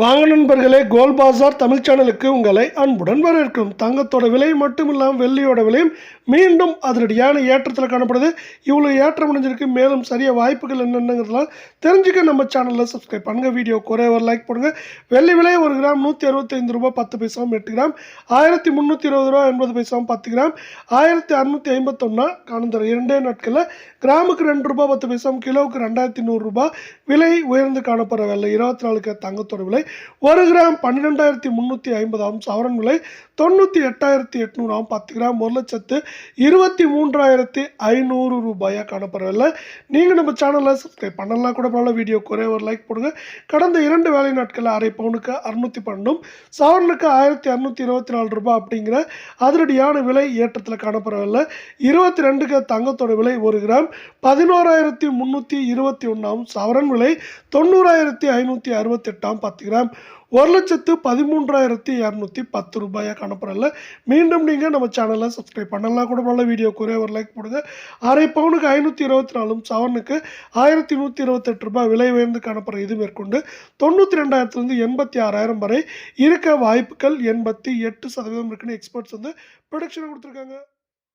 வாங்க நண்பர்களே கோல் பாசார் தமிழ் சேனலுக்கு உங்களை அன்புடன் வரவேற்கும். தங்கத்தோட விலை மட்டும் இல்லாமல் வெள்ளியோட விலையும் மீண்டும் அதனுடையான ஏற்றத்தில் காணப்படுது. இவ்வளோ ஏற்றம் முடிஞ்சிருக்கு மேலும் சரிய வாய்ப்புகள் என்னென்னங்கிறதுலாம் தெரிஞ்சுக்க நம்ம சேனலில் சப்ஸ்கிரைப் பண்ணுங்கள் வீடியோ குறைய ஒரு லைக் பண்ணுங்க வெள்ளி விலை ஒரு கிராம் நூற்றி அறுபத்தைந்து ரூபாய் பத்து பைசாவும் எட்டு கிராம். ஆயிரத்தி முந்நூற்றி இருபது ரூபா எண்பது பைசாவும் பத்து கிராம். ஆயிரத்தி அறுநூற்றி ஐம்பத்தொன்னா கடந்த இரண்டே நாட்களில் கிராமுக்கு ரெண்டு ரூபா பத்து பைசாவும் கிலோவுக்கு ரெண்டாயிரத்தி நூறுரூபா விலை உயர்ந்து காணப்படுற வெள்ளை இருபத்தி நாலுக்கு தங்கத்தோட விலை ஒரு கிராம் பன்னிரெண்டாயிரத்தி முந்நூற்றி ஐம்பதாகும் சவரன் விலை தொண்ணூற்றி எட்டாயிரத்தி எட்நூறாம் பத்து கிராம் ஒரு லட்சத்து இருபத்தி மூன்றாயிரத்தி ஐநூறு ரூபாயாக காணப்படவில்லை. நீங்கள் நம்ம சேனலில் சப்ஸ்கிரைப் பண்ணலாம் கூட பரவாயில்ல வீடியோ குறைய ஒரு லைக் போடுங்க. கடந்த இரண்டு வேலை நாட்களில் அரை பவுனுக்கு அறுநூற்றி பன்னெண்டும் சவரனுக்கு ஆயிரத்தி அறுநூற்றி இருபத்தி நாலு ரூபாய் அப்படிங்கிற அதிரடியான விலை ஏற்றத்தில் காணப்படவில்லை. இருபத்தி ரெண்டுக்கு தங்கத்தோட விலை ஒரு கிராம் பதினோராயிரத்தி முந்நூற்றி இருபத்தி ஒன்றாம் சவரன் விலை தொண்ணூறாயிரத்தி ஐநூற்றி அறுபத்தெட்டாம் பத்து கிராம். ஒரு லட்சத்து பதிமூன்றாயிரத்தி இரநூத்தி பத்து ரூபாயாக காணப்படல. மீண்டும் நீங்கள் நம்ம சேனலை சப்ஸ்கிரைப் பண்ணலாம். கூட நல்ல வீடியோ குறைய ஒரு லைக் போடுங்க. அரை பவுனுக்கு ஐநூற்றி இருபத்தி நாலும் சவனுக்கு ஆயிரத்தி நூற்றி இருபத்தெட்டு ரூபாய் விலை உயர்ந்து காணப்படுற இது மேற்கொண்டு தொண்ணூற்றி ரெண்டாயிரத்துலேருந்து எண்பத்தி ஆறாயிரம் வரை இருக்க வாய்ப்புகள் எண்பத்தி எட்டு சதவீதம் இருக்குன்னு எக்ஸ்பர்ட்ஸ் வந்து ப்ரொடக்ஷனை கொடுத்துருக்காங்க.